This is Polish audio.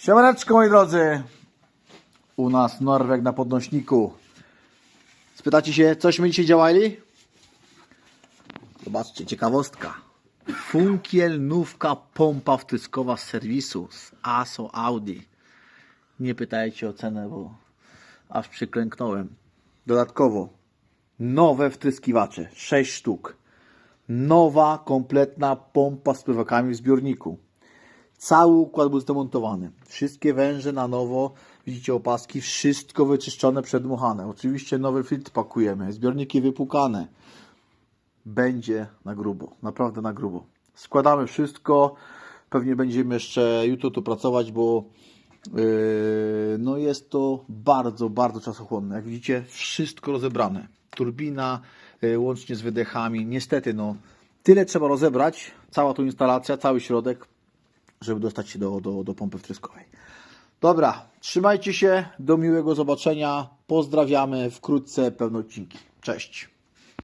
Siemaneczko moi drodzy. U nas Norweg na podnośniku. Spytacie się, cośmy dzisiaj działali? Zobaczcie, ciekawostka. Funkiel nówka pompa wtryskowa z serwisu z ASO Audi. Nie pytajcie o cenę, bo aż przyklęknąłem. Dodatkowo nowe wtryskiwacze, 6 sztuk. Nowa, kompletna pompa z pływakami w zbiorniku. Cały układ był zdemontowany. Wszystkie węże na nowo, widzicie opaski, wszystko wyczyszczone, przedmuchane. Oczywiście nowy filtr pakujemy, zbiorniki wypukane. Będzie na grubo, naprawdę na grubo. Składamy wszystko. Pewnie będziemy jeszcze jutro tu pracować, bo yy, no jest to bardzo, bardzo czasochłonne. Jak widzicie, wszystko rozebrane. Turbina, yy, łącznie z wydechami. Niestety, no, tyle trzeba rozebrać, cała tu instalacja, cały środek, żeby dostać się do, do, do pompy wtryskowej. Dobra, trzymajcie się, do miłego zobaczenia. Pozdrawiamy, wkrótce pełne odcinki. Cześć.